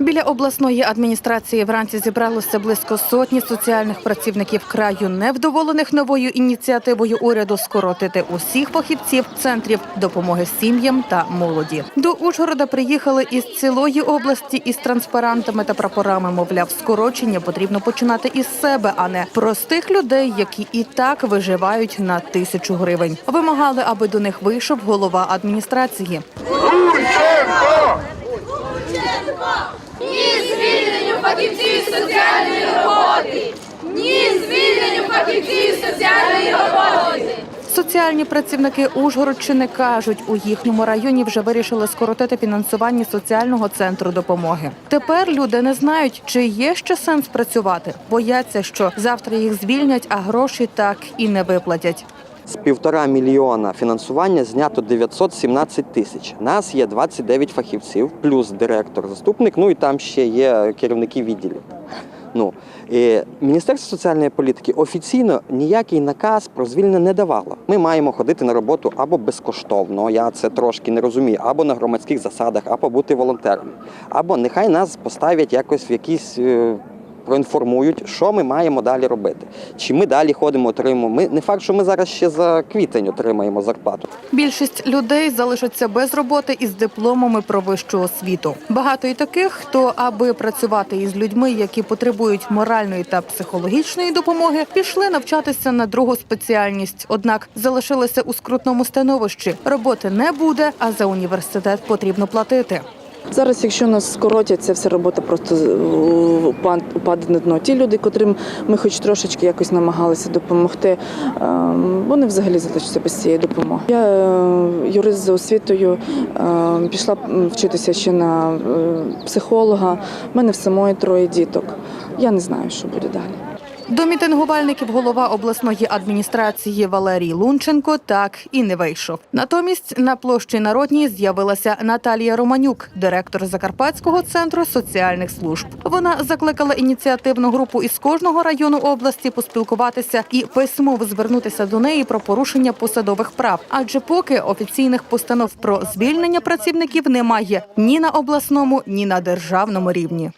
Біля обласної адміністрації вранці зібралося близько сотні соціальних працівників краю, невдоволених новою ініціативою уряду скоротити усіх фахівців центрів допомоги сім'ям та молоді. До Ужгорода приїхали із цілої області із транспарантами та прапорами. Мовляв, скорочення потрібно починати із себе, а не простих людей, які і так виживають на тисячу гривень. Вимагали, аби до них вийшов голова адміністрації. Ні звільненню фахівців соціальної роботи! Ні звільненню фахівців соціальної роботи! Соціальні працівники Ужгородщини кажуть, у їхньому районі вже вирішили скоротити фінансування соціального центру допомоги. Тепер люди не знають, чи є ще сенс працювати. Бояться, що завтра їх звільнять, а гроші так і не виплатять. З півтора мільйона фінансування знято 917 тисяч. Нас є 29 фахівців, плюс директор, заступник. Ну і там ще є керівники відділів. Ну і Міністерство соціальної політики офіційно ніякий наказ про звільнення не давало. Ми маємо ходити на роботу або безкоштовно. Я це трошки не розумію, або на громадських засадах, або бути волонтерами, або нехай нас поставлять якось в якісь. Проінформують, що ми маємо далі робити. Чи ми далі ходимо, отримуємо. Ми не факт, що ми зараз ще за квітень отримаємо зарплату. Більшість людей залишаться без роботи із дипломами про вищу освіту. Багато і таких, хто, аби працювати із людьми, які потребують моральної та психологічної допомоги, пішли навчатися на другу спеціальність. Однак залишилися у скрутному становищі. Роботи не буде, а за університет потрібно платити. Зараз, якщо нас скоротять, ця вся робота просто упаде на дно. Ті люди, котрим ми хоч трошечки якось намагалися допомогти, е, вони взагалі залишаться без цієї допомоги. Я е, юрист за освітою, е, пішла вчитися ще на е, психолога. У мене в самої троє діток. Я не знаю, що буде далі. До мітингувальників голова обласної адміністрації Валерій Лунченко так і не вийшов. Натомість на площі Народній з'явилася Наталія Романюк, директор Закарпатського центру соціальних служб. Вона закликала ініціативну групу із кожного району області поспілкуватися і письмово звернутися до неї про порушення посадових прав. Адже поки офіційних постанов про звільнення працівників немає ні на обласному, ні на державному рівні.